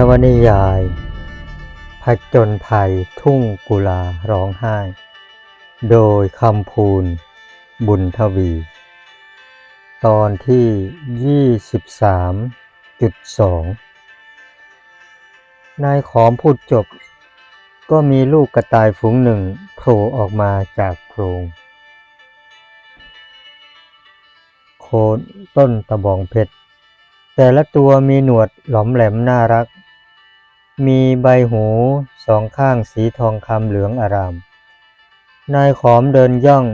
นวนิยายผจญภัยทุ่งกุลาร้องไห้ โดยคำพูนบุญทวี ตอนที่ 23.2 นายขอมพูดจบ ก็มีลูกกระต่ายฝูงหนึ่งโผล่ออกมาจากโพรงโคนต้นตะบองเพชรแต่ละตัวมีหนวดหลอมแหลมน่ารัก มีใบหูสองข้างสีทองคำเหลืองอาราม นายขอมเดินย่อง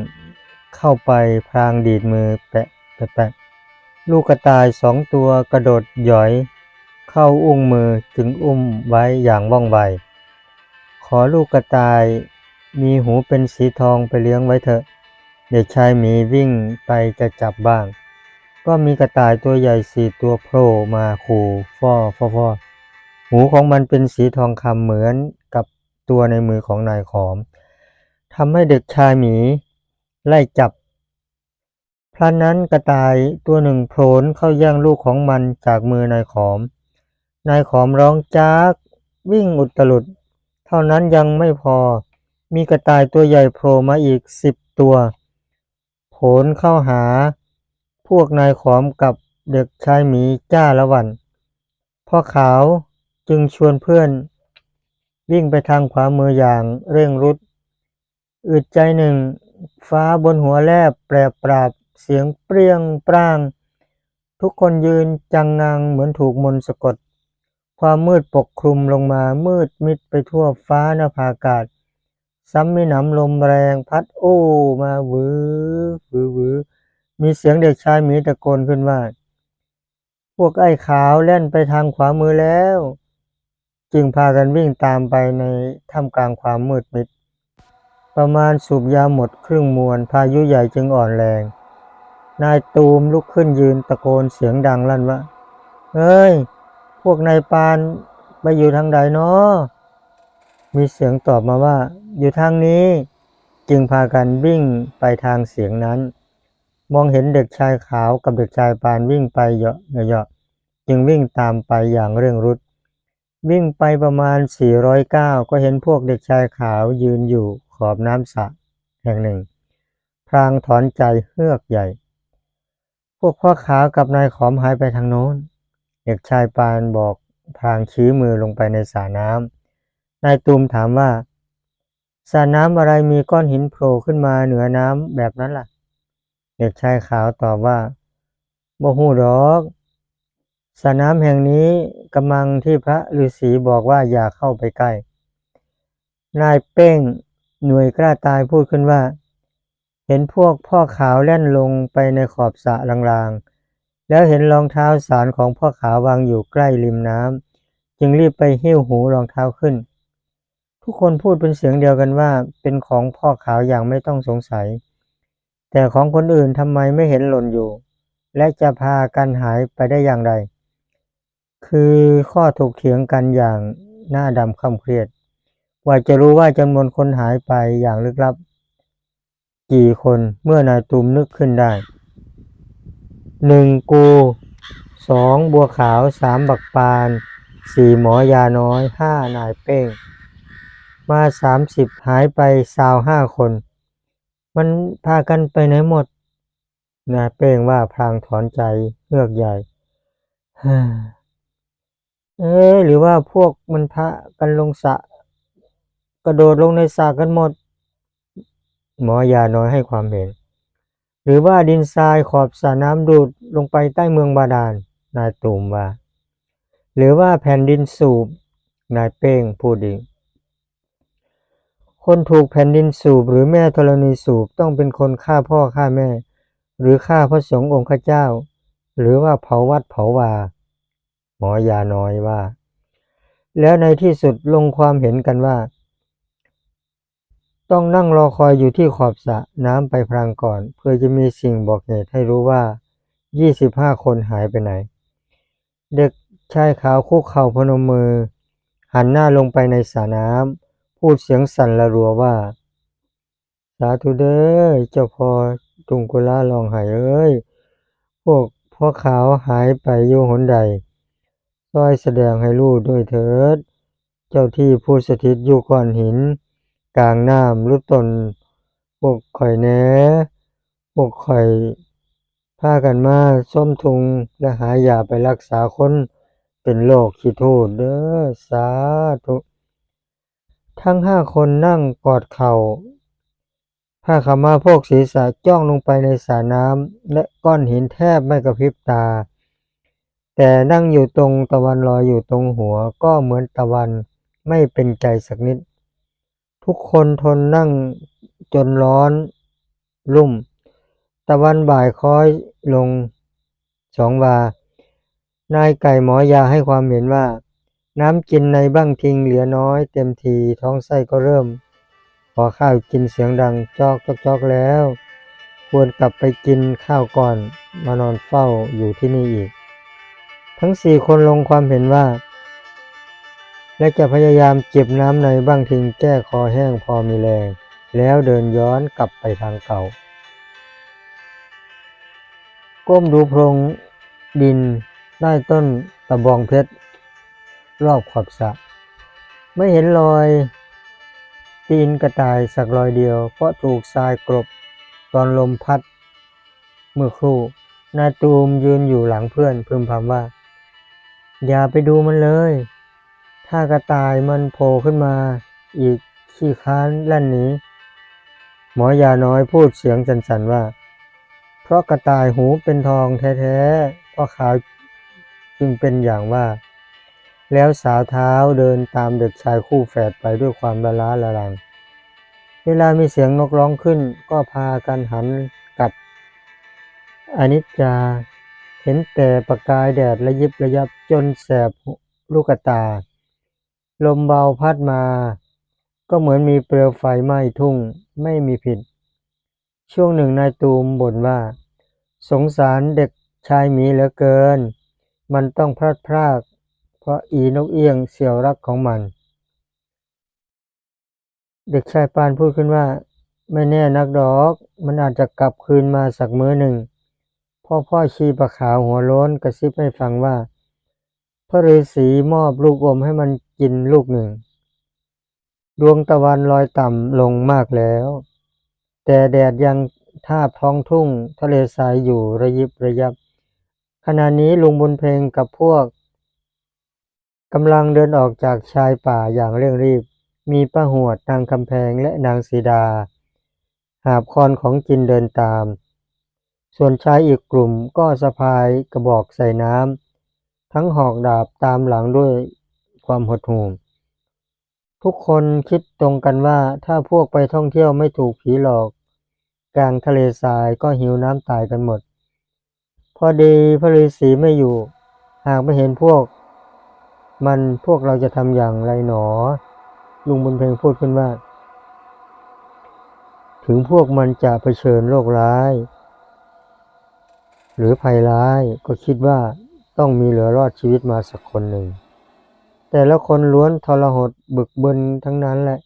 เข้าไปพรางดีดมือแปะแปะแปะลูกกระต่ายสองตัวกระโดดหย่อย เข้าอุ้งมือจึงอุ้มไว้อย่างว่องไว ขอลูกกระต่ายมีหูเป็นสีทองไปเลี้ยงไว้เถอะ เด็กชายหมีวิ่งไปจะจับบ้าง ก็มีกระต่ายตัวใหญ่สี่ตัวโผล่มาขู่ฟอฟอฟอ หูของมันเป็นสีทองคำเหมือนกับตัวในมือของนายขอมทำให้เด็กชายหมีไล่จับพลันนั้นกระต่ายตัวหนึ่งโผล่เข้าแย่งลูกของมันจากมือนายขอม นายขอมร้องจากวิ่งอุตลุด เท่านั้นยังไม่พอ มีกระต่ายตัวใหญ่โผล่มาอีกสิบตัวโผลเข้าหา พวกนายขอมกับเด็กชายหมีจ้าละวัน พ่อขาว จึงชวนเพื่อนวิ่งไปทางขวามืออย่างเร่งรุด อึดใจหนึ่ง ฟ้าบนหัวแลบแปรปราบ เสียงเปรี้ยงปร้าง ทุกคนยืนจังงังเหมือนถูกมนต์สะกด ความมืดปกคลุมลงมามืดมิดไปทั่วฟ้านภาอากาศ ซ้ำมีหนำลมแรงพัดโอ้มาหวือหวือหวือมีเสียงเด็กชายหมีตะโกนขึ้นว่า พวกไอ้ขาวเล่นไปทางขวามือแล้ว จึงพากันวิ่งตามไปในท่ามกลางความมืดมิด ประมาณสูบยาหมดครึ่งมวนพายุใหญ่จึงอ่อนแรง นายตูมลุกขึ้นยืนตะโกนเสียงดังลั่นว่าเฮ้ย พวกนายปานไปอยู่ทางใดเนาะมีเสียงตอบมาว่า อยู่ทางนี้ จึงพากันวิ่งไปทางเสียงนั้น มองเห็นเด็กชายขาวกับเด็กชายปานวิ่งไปเหยาะเหยาะจึงวิ่งตามไปอย่างเร่งรุด วิ่งไปประมาณ 400ก้าวก็เห็นพวกเด็กชายขาวยืนอยู่ขอบน้ำสระแห่งหนึ่ง พรางถอนใจเฮือกใหญ่ พวกพ่อขาวกับนายขอมหายไปทางโน้น เด็กชายปานบอกพรางชี้มือลงไปในสระน้ำนายตูมถามว่าสระน้ำอะไรมีก้อนหินโผล่ขึ้นมาเหนือน้ำแบบนั้นล่ะ เด็กชายขาวตอบว่าบ่ฮู้ดอก สระน้ำแห่งนี้กำลังที่พระฤาษีบอกว่าอย่าเข้าไปใกล้ นายเป้งหน่วยกล้าตายพูดขึ้นว่า เห็นพวกพ่อขาวแล่นลงไปในขอบสระลางๆ แล้วเห็นรองเท้าสารของพ่อขาววางอยู่ใกล้ริมน้ำจึงรีบไปหิ้วหูรองเท้าขึ้น ทุกคนพูดเป็นเสียงเดียวกันว่าเป็นของพ่อขาวอย่างไม่ต้องสงสัย แต่ของคนอื่นทำไมไม่เห็นหล่นอยู่ และจะพากันหายไปได้อย่างไร คือข้อถกเถียงกันอย่างหน้าดำค่ำเครียด กว่าจะรู้ว่าจำนวนคนหายไปอย่างลึกลับ กี่คนเมื่อนายตูมนึกขึ้นได้หนึ่งกูสองบัวขาวสามบักปานสี่หมอยาน้อยห้านายเป้ง มาสามสิบหายไปสาวห้าคน มันพากันไปไหนหมด นายเป้งว่าพลางถอนใจเฮือกใหญ่ เอ๊ะหรือว่าพวกมันพากันลงสระกระโดดลงในสระกันหมด หมอยาน้อยให้ความเห็น หรือว่าดินทรายขอบสระน้ำดูดลงไปใต้เมืองบาดาลนายตูมว่า หรือว่าแผ่นดินสูบนายเป้งพูดอีกคนถูกแผ่นดินสูบหรือแม่ธรณีสูบต้องเป็นคนฆ่าพ่อฆ่าแม่ หรือฆ่าพระสงฆ์องค์ข้าเจ้า หรือว่าเผาวัดเผาวา หมอยาน้อยว่า แล้วในที่สุดลงความเห็นกันว่า ต้องนั่งรอคอยอยู่ที่ขอบสระน้ำไปพรางก่อน เพื่อจะมีสิ่งบอกเหตุให้รู้ว่า 25 คนหายไปไหน เด็กชายขาวคุกเข่าพนมมือ หันหน้าลงไปในสระน้ำพูดเสียงสั่นระรัวว่า สาธุเด้อเจ้าพ่อตุงกุลาลองหายเอ้ยพวกพ่อขาวหายไปอยู่หนใด ช่วยแสดงให้รู้ด้วยเถิด เจ้าที่ผู้สถิตอยู่ก้อนหิน กลางน้ำหรือต้นพวกข้อยแหน่พวกข้อยพากันมาชมทุงและหายาไปรักษาคนเป็นโรคขี้ทูตเด้อสาธุทั้งห้าคนนั่งกอดเข่าผ้าขาวม้าโพกศีรษะจ้องลงไปในสระน้ำและก้อนหินแทบไม่กระพริบตา แต่นั่งอยู่ตรงตะวันลอยอยู่ตรงหัวก็เหมือนตะวันไม่เป็นใจสักนิด ทุกคนทนนั่งจนร้อนรุ่ม ตะวันบ่ายคล้อยลงสองวา นายไก่หมอยาให้ความเห็นว่า น้ำกินในบ้างทิงเหลือน้อยเต็มทีท้องไส้ก็เริ่ม พอข้าวกินเสียงดังจอกจอกจอกแล้ว ควรกลับไปกินข้าวก่อนมานอนเฝ้าอยู่ที่นี่อีก ทั้งสี่คนลงความเห็นว่า และจะพยายามเก็บน้ำในบ้างทิงแก้คอแห้งพอมีแรง แล้วเดินย้อนกลับไปทางเก่า ก้มดูโพรงดินใต้ต้นตะบองเพชร รอบขอบสระไม่เห็นรอย ตีนกระต่ายสักรอยเดียว เพราะถูกทรายกลบตอนลมพัด เมื่อครู่ นายตูมยืนอยู่หลังเพื่อนพึมพำว่า อย่าไปดูมันเลย ถ้ากระต่ายมันโผล่ขึ้นมา อีกขี้ค้านลั่นหนีหมอยาน้อยพูดเสียงสั่นๆว่า เพราะกระต่ายหูเป็นทองแท้ๆพราะขาวจึงเป็นอย่างว่า แล้วสาวเท้าเดินตามเด็กชายคู่แฝดไปด้วยความละล้าละลัง เวลามีเสียงนกร้องขึ้นก็พากันหันกลับอนิจจา เห็นแต่ประกายแดดระยิบระยับจนแสบลูกตา ลมเบาพัดมา ก็เหมือนมีเปลวไฟไหม้ทุ่งไม่มีผิด ช่วงหนึ่งนายตูมบ่นว่า สงสารเด็กชายหมีเหลือเกิน มันต้องพลาดพลาดเพราะอีนกเอี้ยงเสี่ยวรักของมัน เด็กชายปานพูดขึ้นว่า ไม่แน่นักดอก มันอาจจะกลับคืนมาสักมื้อหนึ่ง พ่อพ่อชีประขาวหัวโล้นกระซิบให้ฟังว่า พระฤาษีมอบลูกอมให้มันกินลูกหนึ่ง ดวงตะวันลอยต่ำลงมากแล้ว แต่แดดยังทาบท้องทุ่งทะเลทรายอยู่ระยิบระยับ ขณะนี้ลุงบุญเพลงกับพวกกำลังเดินออกจากชายป่าอย่างเร่งรีบ มีป้าหวดนางคำแพงและนางสีดา หาบคอนของกินเดินตาม ส่วนชายอีกกลุ่มก็สะพายกระบอกใส่น้ำทั้งหอกดาบตามหลังด้วยความหดหู่ทุกคนคิดตรงกันว่าถ้าพวกไปท่องเที่ยวไม่ถูกผีหลอก กลางทะเลทรายก็หิวน้ำตายกันหมด พอดีพระฤาษีไม่อยู่ หากไม่เห็นพวก มันพวกเราจะทำอย่างไรหนอ ลุงบุญเพ็งพูดขึ้นว่า ถึงพวกมันจะเผชิญโรคร้าย หรือภัยร้ายก็คิดว่าต้องมีเหลือรอดชีวิตมาสักคนหนึ่ง แต่ละคนล้วนทรหดบึกบึนทั้งนั้นแหละ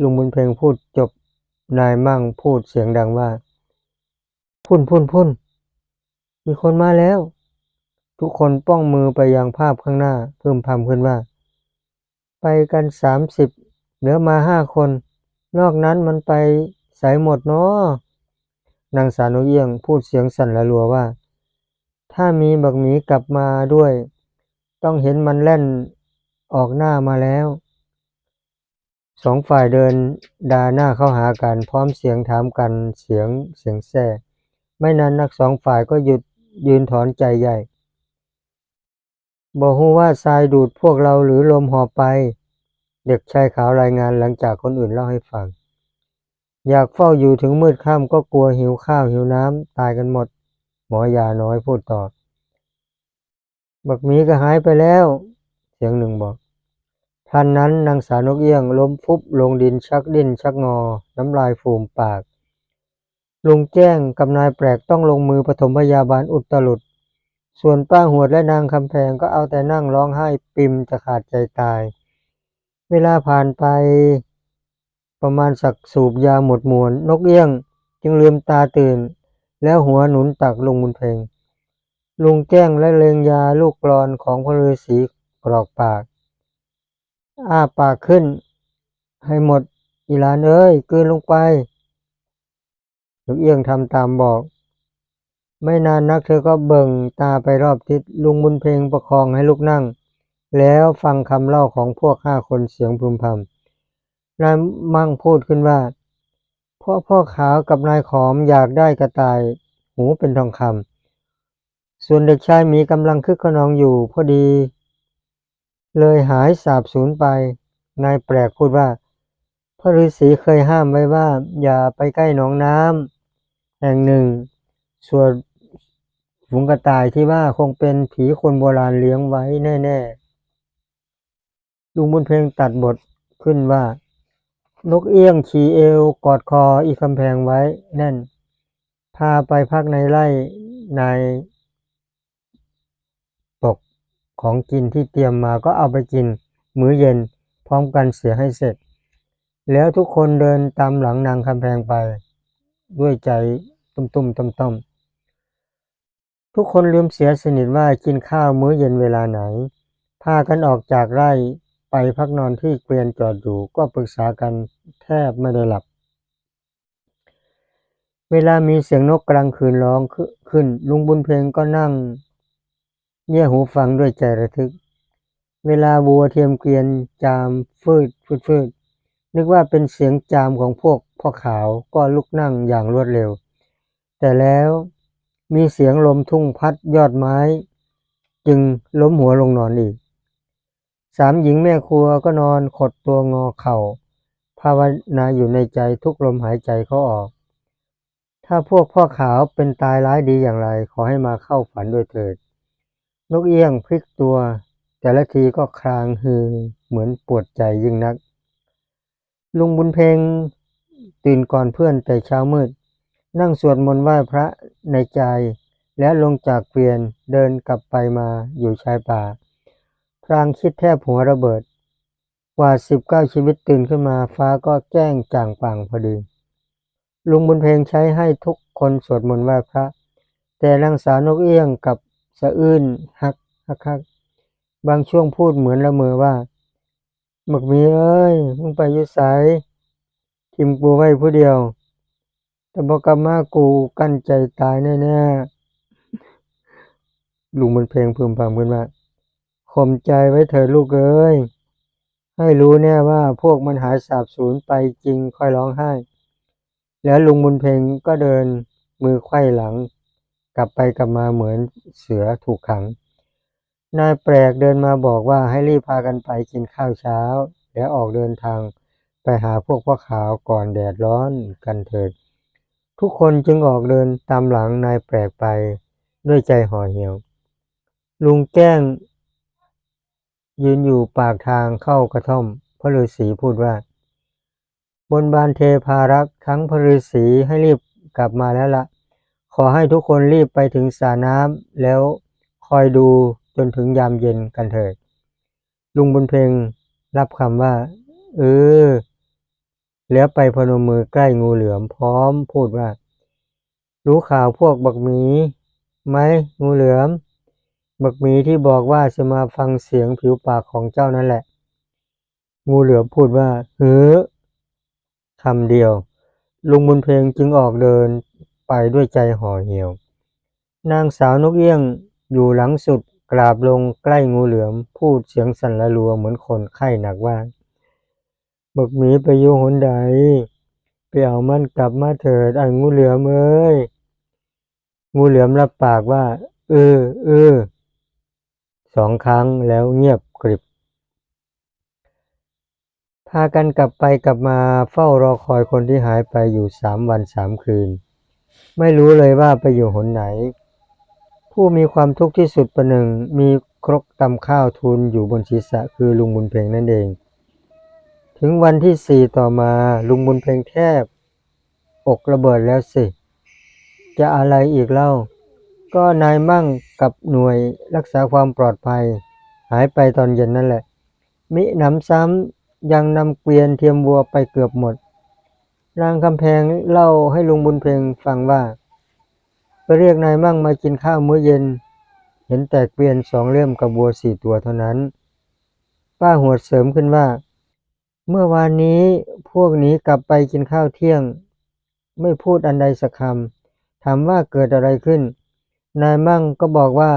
ลุงบุญเพ็งพูดจบนายมั่งพูดเสียงดังว่า พุ่นพุ่นพุ่นมีคนมาแล้ว ทุกคนป้องมือไปยังภาพข้างหน้าเพิ่มพำขึ้นว่า ไปกันสามสิบเหลือมาห้าคน นอกนั้นมันไปสายหมดเนาะ นางสาวนกเอี้ยงพูดเสียงสั่นละรัวว่า ถ้ามีบักหมีกลับมาด้วย ต้องเห็นมันแล่นออกหน้ามาแล้ว สองฝ่ายเดินดาหน้าเข้าหากัน พร้อมเสียงถามกันเสียงเสียงแซ่ไม่นานนักสองฝ่ายก็หยุดยืนถอนใจใหญ่บอกฮู้ว่าทรายดูดพวกเราหรือลมหอบไป เด็กชายขาวรายงานหลังจากคนอื่นเล่าให้ฟัง อยากเฝ้าอยู่ถึงมืดค่ำก็กลัวหิวข้าวหิวน้ำตายกันหมด หมอยาน้อยพูดต่อ บักหมีก็หายไปแล้ว เสียงหนึ่งบอกทันนั้นนางสาวนกเอี้ยงล้มฟุบลงดินชักดิ้นชักงอ น้ำลายฟูมปาก ลุงแจ้งกับนายแปลกต้องลงมือปฐมพยาบาลอุตลุด ส่วนป้าหวดและนางคำแพงก็เอาแต่นั่งร้องไห้ปิมจะขาดใจตาย เวลาผ่านไป ประมาณสักสูบยาหมดมวนนกเอี้ยง จึงลืมตาตื่น แล้วหัวหนุนตักลงบุญเพลงลุงแจ้งและเลงยาลูกกลอนของพระฤาษีกรอกปาก อ้าปากขึ้น ให้หมดอีหลานเอ้ยกืนลงไปนกเอี้ยงทำตามบอก ไม่นานนักเธอก็เบิ่งตาไปรอบทิศลุงบุญเพลงประคองให้ลูกนั่ง แล้วฟังคำเล่าของพวกห้าคนเสียงพึมพำ นายมั่งพูดขึ้นว่าพ่อพ่อขาวกับนายขอมอยากได้กระต่าย หูเป็นทองคำส่วนเด็กชายมีกำลังคึกขนองอยู่พอดี เลยหายสาบสูญไป นายแปลกพูดว่าพระฤาษีเคยห้ามไว้ว่า อย่าไปใกล้หนองน้ำแห่งหนึ่ง ส่วนฝูงกระต่ายที่ว่าคงเป็นผีคนโบราณเลี้ยงไว้แน่ ๆ ลุงบุญเพลงตัดบทขึ้นว่า นกเอี้ยงขี่เอว กอดคออีกำแพงไว้แน่น พาไปพักในไร่ในตกของกินที่เตรียมมาก็เอาไปกิน มื้อเย็นพร้อมกันเสียให้เสร็จ แล้วทุกคนเดินตามหลังนางคำแพงไป ด้วยใจตุ้มๆต่อมๆทุกคนลืมเสียสนิทว่ากินข้าวมื้อเย็นเวลาไหน พากันออกจากไร่ ไปพักนอนที่เกวียนจอดอยู่ก็ปรึกษากันแทบไม่ได้หลับ เวลามีเสียงนกกลางคืนร้องขึ้น ลุงบุญเพลงก็นั่งเงี่ยหูฟังด้วยใจระทึก เวลาวัวเทียมเกวียนจามฟืดฟืดฟืดนึกว่าเป็นเสียงจามของพวกพ่อขาวก็ลุกนั่งอย่างรวดเร็ว แต่แล้วมีเสียงลมทุ่งพัดยอดไม้ จึงล้มหัวลงนอนอีก สามหญิงแม่ครัวก็นอนขดตัวงอเข่า ภาวนาอยู่ในใจทุกลมหายใจเขาออก ถ้าพวกพ่อขาวเป็นตายร้ายดีอย่างไร ขอให้มาเข้าฝันด้วยเถิด นกเอี้ยงพลิกตัว แต่ละทีก็คลางฮือเหมือนปวดใจยิ่งนัก ลุงบุญเพงตื่นก่อนเพื่อนแต่เช้ามืด นั่งสวดมนต์ไหว้พระในใจ แล้วลงจากเกวียนเดินกลับไปมาอยู่ชายป่า พรางคิดแทบหัวระเบิด กว่าสิบเก้าชีวิตตื่นขึ้นมาฟ้าก็แจ้งจ่างป่างพอดี ลุงบุญเพลงใช้ให้ทุกคนสวดมนต์ไหว้พระ แต่นางสาวนกเอี้ยงกับสะอื้นฮักฮักฮักบางช่วงพูดเหมือนละเมอว่าหมึกมีเอ้ยมึงไปยุไสทิมกูไว้ผู้เดียว แต่บอกกลับมากูกั้นใจตายแน่ๆลุงมันเพลงพึมพำขึ้นว่า ข่มใจไว้เถิดลูกเอ้ย ให้รู้แน่ว่าพวกมันหายสาบสูญไปจริงค่อยร้องไห้ แล้วลุงบุญเพลงก็เดินมือไขว้หลัง กลับไปกลับมาเหมือนเสือถูกขัง นายแปลกเดินมาบอกว่าให้รีบพากันไปกินข้าวเช้า แล้วออกเดินทางไปหาพวกพ่อขาวก่อนแดดร้อนกันเถิด ทุกคนจึงออกเดินตามหลังนายแปลกไปด้วยใจห่อเหี่ยว ลุงแก้ง ยืนอยู่ปากทางเข้ากระท่อม พระฤาษีพูดว่า บนบานเทพารักษ์ทั้งพระฤาษีให้รีบกลับมาแล้วละขอให้ทุกคนรีบไปถึงสระน้ำแล้วคอยดูจนถึงยามเย็นกันเถิด ลุงบุญเพลงรับคำว่า เออ แล้วไปพนมมือใกล้งูเหลือมพร้อมพูดว่า รู้ข่าวพวกบักหมีไหมงูเหลือม บักหมีที่บอกว่าจะมาฟังเสียงผิวปากของเจ้านั่นแหละ งูเหลือมพูดว่าเฮ้อคำเดียว ลุงบุญเพลงจึงออกเดินไปด้วยใจห่อเหี่ยว นางสาวนกเอี้ยงอยู่หลังสุดกราบลงใกล้งูเหลือม พูดเสียงสั่นละรัวเหมือนคนไข้หนักว่าบักหมีไปอยู่หนใดไปเอามันกลับมาเถิดไอ้งูเหลือมเอ้ยงูเหลือมรับปากว่า เออเออ สองครั้งแล้วเงียบกริบ พากันกลับไปกลับมาเฝ้ารอคอยคนที่หายไปอยู่สามวันสามคืน ไม่รู้เลยว่าไปอยู่หนไหน ผู้มีความทุกข์ที่สุดประหนึ่งมีครกตำข้าวทูลอยู่บนศีรษะคือลุงบุญเพ็งนั่นเอง ถึงวันที่สี่ต่อมาลุงบุญเพ็งแทบอกระเบิดแล้วสิ จะอะไรอีกเล่า ก็นายมั่งกับหน่วยรักษาความปลอดภัย หายไปตอนเย็นนั่นแหละ มิหนำซ้ำยังนำเกวียนเทียมวัวไปเกือบหมด นางคำแพงเล่าให้ลุงบุญเพ็งฟังว่า ไปเรียกนายมั่งมากินข้าวมื้อเย็น เห็นแต่เกวียนสองเล่มกับวัวสี่ตัวเท่านั้น ป้าหวดเสริมขึ้นว่า เมื่อวานนี้พวกนี้กลับไปกินข้าวเที่ยง ไม่พูดอันใดสักคำถามว่าเกิดอะไรขึ้น นายมั่งก็บอกว่า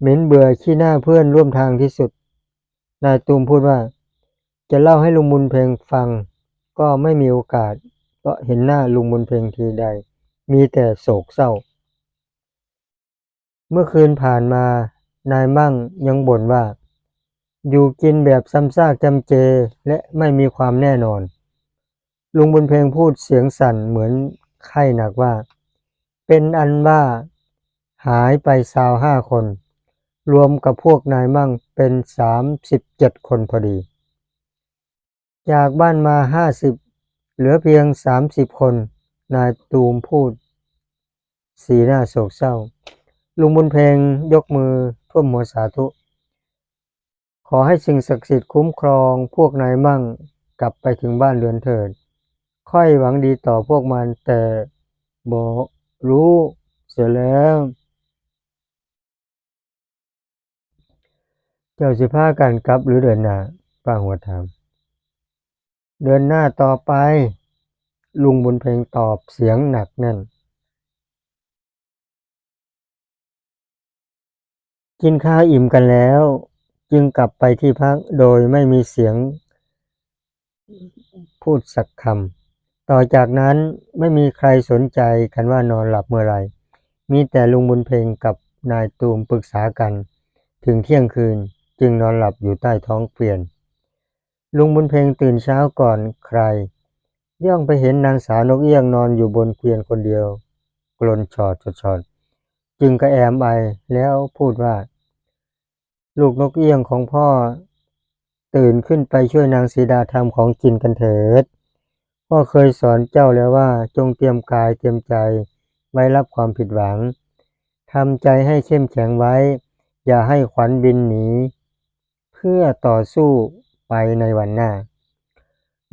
เหม็นเบื่อขี้หน้าเพื่อนร่วมทางที่สุด นายตูมพูดว่า จะเล่าให้ลุงบุญเพลงฟัง ก็ไม่มีโอกาส ก็เห็นหน้าลุงบุญเพลงทีใด มีแต่โศกเศร้า เมื่อคืนผ่านมานายมั่งยังบ่นว่า อยู่กินแบบซ้ำซากจำเจและไม่มีความแน่นอน ลุงบุญเพลงพูดเสียงสั่นเหมือนไข้หนักว่า เป็นอันว่า หายไปสาวห้าคน รวมกับพวกนายมั่งเป็นสามสิบเจ็ดคนพอดี จากบ้านมาห้าสิบเหลือเพียงสามสิบคน นายตูมพูด สีหน้าโศกเศร้า ลุงบุญเพลงยกมือท่วมหัวสาธุ ขอให้สิ่งศักดิ์สิทธิ์คุ้มครองพวกนายมั่งกลับไปถึงบ้านเรือนเถิด ค่อยหวังดีต่อพวกมันแต่บอกรู้เสียแล้ว เจ้าสิพากันกลับหรือเดินหน้าป้าหัวถาม เดินหน้าต่อไป ลุงบุญเพลงตอบเสียงหนักแน่น กินข้าวอิ่มกันแล้ว จึงกลับไปที่พักโดยไม่มีเสียง พูดสักคำต่อจากนั้นไม่มีใครสนใจกันว่านอนหลับเมื่อไหรมีแต่ลุงบุญเพลงกับนายตูมปรึกษากัน ถึงเที่ยงคืน จึงนอนหลับอยู่ใต้ท้องเกวียน ลุงบุญเพลงตื่นเช้าก่อนใคร ย่องไปเห็นนางสาวนกเอี้ยงนอนอยู่บนเกวียนคนเดียว กลนชอดชอดจึงกระแอมไอแล้วพูดว่า ลูกนกเอี้ยงของพ่อ ตื่นขึ้นไปช่วยนางสีดาทำของกินกันเถิดพ่อเคยสอนเจ้าแล้วว่าจงเตรียมกายเตรียมใจไว้รับความผิดหวังทำใจให้เข้มแข็งไว้ อย่าให้ขวัญบินหนี พื่อต่อสู้ไปในวันหน้า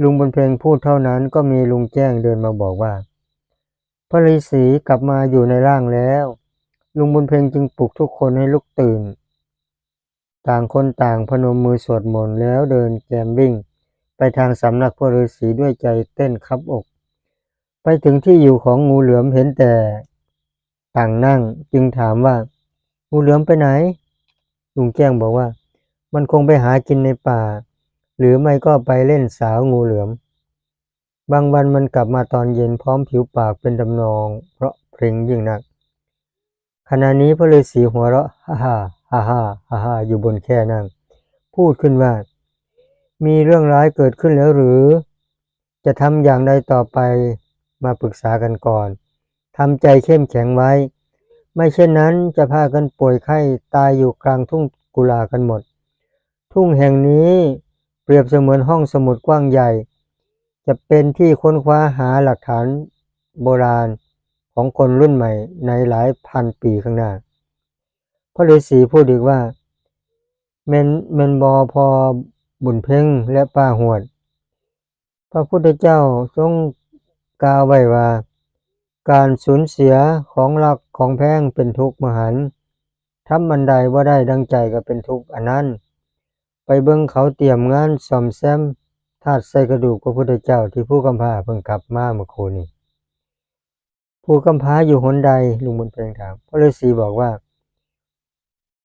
ลุงบนเพลงพูดเท่านั้นก็มีลุงแจ้งเดินมาบอกว่าพระฤาษีกลับมาอยู่ในร่างแล้ว ลุงบุญเพ็งจึงปลุกทุกคนให้ลุกตื่น ต่างคนต่างพนมมือสวดมนต์แล้วเดินแกมวิ่ง ไปทางสำนักพระฤาษีด้วยใจเต้นคับอก ไปถึงที่อยู่ของงูเหลือมเห็นแต่ ต่างนั่งจึงถามว่า งูเหลือมไปไหน ลุงแจ้งบอกว่า มันคงไปหากินในป่า หรือไม่ก็ไปเล่นสาวงูเหลือม บางวันมันกลับมาตอนเย็นพร้อมผิวปากเป็นดำนอง เพราะเพลงยิ่งนัก ขณะนี้พระฤาษีหัวเราะฮ่าฮ่าฮ่าฮ่าฮ่าฮ่าอยู่บนแค่นั่ง พูดขึ้นว่า มีเรื่องร้ายเกิดขึ้นแล้วหรือ จะทำอย่างใดต่อไปมาปรึกษากันก่อนทำใจเข้มแข็งไว้ ไม่เช่นนั้นจะพากันป่วยไข้ตายอยู่กลางทุ่งกุลากันหมด ทุ่งแห่งนี้เปรียบเสมือนห้องสมุดกว้างใหญ่ จะเป็นที่ค้นคว้าหาหลักฐานโบราณของคนรุ่นใหม่ในหลายพันปีข้างหน้า พระฤาษีพูดอีกว่าเมนเมนบอพอบุญเพ่งและป้าหวด พระพุทธเจ้าทรงกล่าวไว้ว่า การสูญเสียของรักของแพงเป็นทุกข์มหันต์ทำมันใดว่าได้ดังใจก็เป็นทุกข์อันนั้น ไปเบิ่งเขาเตรียมงานซ่อมแซมธาตุใส่กระดูกพระพุทธเจ้าที่ผู้กำพร้าเพิ่งกลับมาเมื่อคืนนี้ผู้กำพร้าอยู่หนใดลุงบุญเพ็งถามพระฤาษีบอกว่า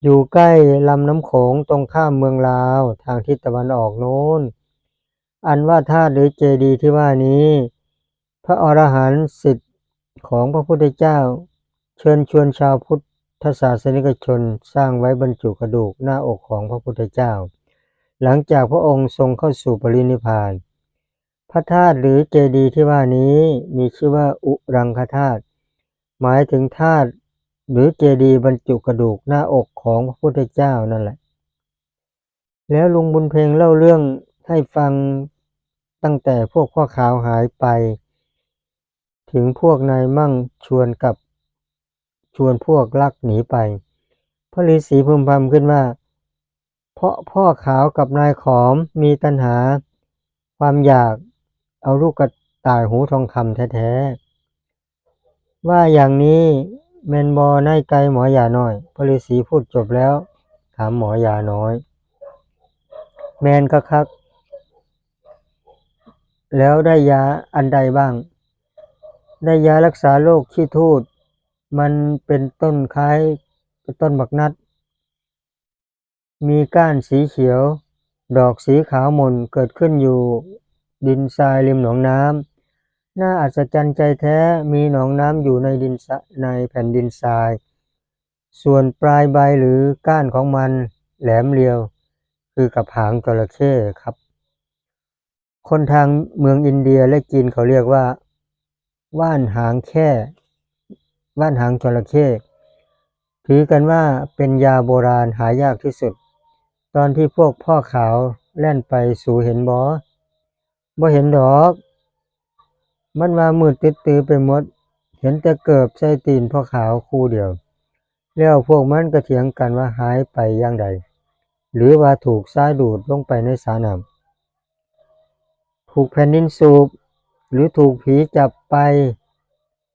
อยู่ใกล้ลำน้ำโขงตรงข้ามเมืองลาวทางทิศตะวันออกโน้น อันว่าธาตุหรือเจดีย์ที่ว่านี้ พระอรหันต์สิทธิ์ของพระพุทธเจ้า เชิญชวนชาวพุทธศาสนิกชนสร้างไว้บรรจุกระดูกหน้าอกของพระพุทธเจ้า หลังจากพระองค์ทรงเข้าสู่ปรินิพพาน พระธาตุหรือเจดีย์ที่ว่านี้มีชื่อว่าอุรังคธาตุ หมายถึงธาตุหรือเจดีย์บรรจุกระดูกหน้าอกของพระพุทธเจ้านั่นแหละ แล้วลุงบุญเพลงเล่าเรื่องให้ฟังตั้งแต่พวกพ่อขาวหายไป ถึงพวกนายมั่งชวนกับชวนพวกลักหนีไป พระฤาษีพึมพำขึ้นว่า เพราะพ่อขาวกับนายขอมมีตัณหา ความอยากเอาลูกกระต่ายหูทองคำแท้ๆ ว่าอย่างนี้แม่นบ่นไก่หมอยาน้อยพระฤาษีพูดจบแล้ว ถามหมอยาน้อย แม่นคักแล้วได้ยาอันใดบ้าง ได้ยารักษาโรคขี้ทูตมันเป็นต้นคล้ายต้นบักนัด มีก้านสีเขียว ดอกสีขาวหม่นเกิดขึ้นอยู่ ดินทรายริมหนองน้ำน่าอัศจรรย์ใจแท้มีหนองน้ำอยู่ในดินในแผ่นดินทราย ส่วนปลายใบหรือก้านของมันแหลมเรียว คือกับหางจระเข้ครับ คนทางเมืองอินเดียและจีนเขาเรียกว่า ว่านหางแค่ว่านหางจระเข้ถือกันว่าเป็นยาโบราณหายากที่สุด ตอนที่พวกพ่อขาวแล่นไปสู่เห็นบ่บ่เห็นดอก มันว่ามืดติดตือไปหมด เห็นแต่เกิบใส่ตีนพ่อขาวคู่เดียว แล้วพวกมันก็เถียงกันว่าหายไปอย่างใด หรือว่าถูกทรายดูดลงไปในสระน้ำถูกแผ่นดินสูบ หรือถูกผีจับไป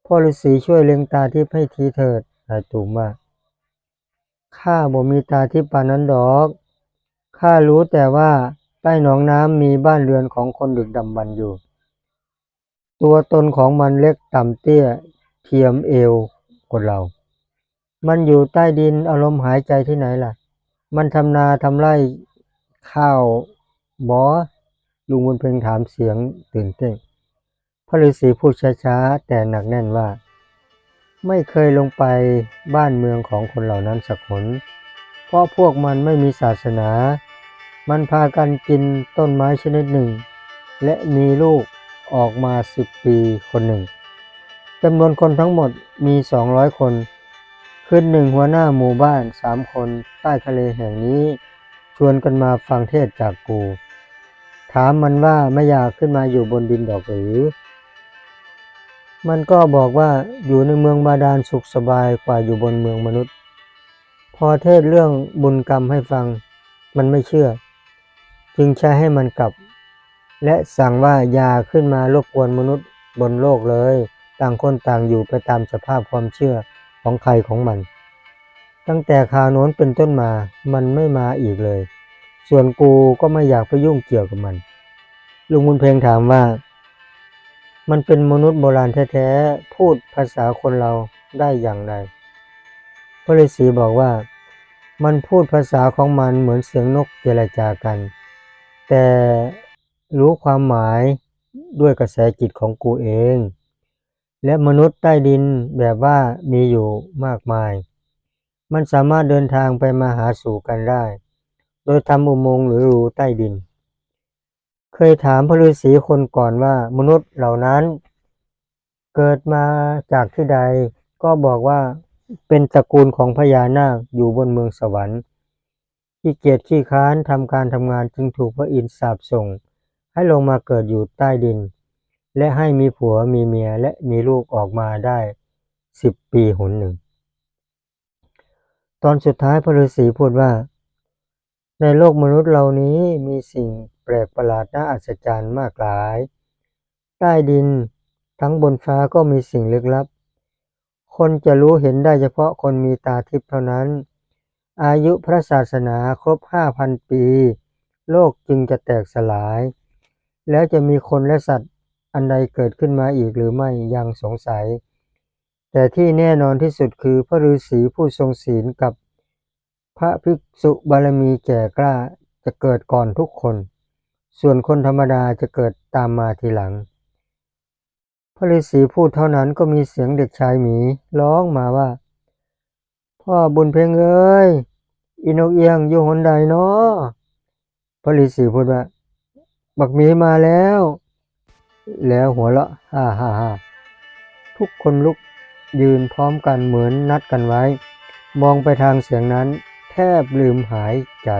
พ่อฤาษีช่วยเล็งตาทิพย์ให้ทีเถิดนายตูมว่าข้าบ่มีตาทิพย์ปานนั้นดอก ข้ารู้แต่ว่าใต้หนองน้ำมีบ้านเรือนของคนดึกดำบรรอยู่ ตัวตนของมันเล็กต่ำเตี้ยเทียมเอวคนเรา มันอยู่ใต้ดินอารมณ์หายใจที่ไหนล่ะ มันทำนาทำไร่ข้าวบอลุงบุญเพ็งถามเสียงตื่นเต้นพระฤาษีพูดช้าๆ แต่หนักแน่นว่า ไม่เคยลงไปบ้านเมืองของคนเหล่านั้นสักหนเพราะพวกมันไม่มีศาสนา มันพากันกินต้นไม้ชนิดหนึ่ง และมีลูกออกมาสิบปีคนหนึ่งจำนวนคนทั้งหมดมีสองร้อยคนคืนหนึ่งหัวหน้าหมู่บ้านสามคนใต้ทะเลแห่งนี้ ชวนกันมาฟังเทศจากกู ถามมันว่าไม่อยากขึ้นมาอยู่บนดินดอกหรือ มันก็บอกว่าอยู่ในเมืองบาดาลสุขสบายกว่าอยู่บนเมืองมนุษย์ พอเทศเรื่องบุญกรรมให้ฟัง มันไม่เชื่อ จึงใช้ให้มันกลับ และสั่งว่าอย่าขึ้นมารบกวนมนุษย์บนโลกเลย ต่างคนต่างอยู่ไปตามสภาพความเชื่อของใครของมัน ตั้งแต่คาโน้นเป็นต้นมามันไม่มาอีกเลย ส่วนกูก็ไม่อยากไปยุ่งเกี่ยวกับมัน ลุงบุญเพลงถามว่า มันเป็นมนุษย์โบราณแท้ๆพูดภาษาคนเราได้อย่างไรพระฤาษีบอกว่า มันพูดภาษาของมันเหมือนเสียงนกเจรจากัน แต่รู้ความหมายด้วยกระแสจิตของกูเอง และมนุษย์ใต้ดินแบบว่ามีอยู่มากมาย มันสามารถเดินทางไปมาหาสู่กันได้ โดยทำอุโมงค์หรือรูใต้ดิน เคยถามพระฤาษีคนก่อนว่ามนุษย์เหล่านั้น เกิดมาจากที่ใดก็บอกว่าเป็นตระกูลของพญานาคอยู่บนเมืองสวรรค์ ขี้เกียจขี้ค้านทำการทำงานจึงถูกพระอินทร์สาปส่ง ให้ลงมาเกิดอยู่ใต้ดิน และให้มีผัวมีเมียและมีลูกออกมาได้สิบปีหนหนึ่ง ตอนสุดท้ายพระฤาษีพูดว่า ในโลกมนุษย์เหล่านี้มีสิ่งแปลกประหลาดน่าอัศจรรย์มากหลาย ใต้ดินทั้งบนฟ้าก็มีสิ่งลึกลับ คนจะรู้เห็นได้เฉพาะคนมีตาทิพย์เท่านั้น อายุพระศาสนาครบห้าพันปี โลกจึงจะแตกสลาย แล้วจะมีคนและสัตว์อันใดเกิดขึ้นมาอีกหรือไม่ยังสงสัย แต่ที่แน่นอนที่สุดคือพระฤาษีผู้ทรงศีลกับพระภิกษุบารมีแก่กล้าจะเกิดก่อนทุกคน ส่วนคนธรรมดาจะเกิดตามมาทีหลัง พระฤาษีพูดเท่านั้นก็มีเสียงเด็กชายหมีร้องมาว่า พ่อบุญเพ็งเอ้ย อีนกเอียงอยู่หนใดเนาะพระฤาษีพูดว่า บักมีมาแล้ว แล้วหัวเราะฮ่าฮ่าฮ่าทุกคนลุกยืนพร้อมกันเหมือนนัดกันไว้ มองไปทางเสียงนั้น แทบลืมหายใจ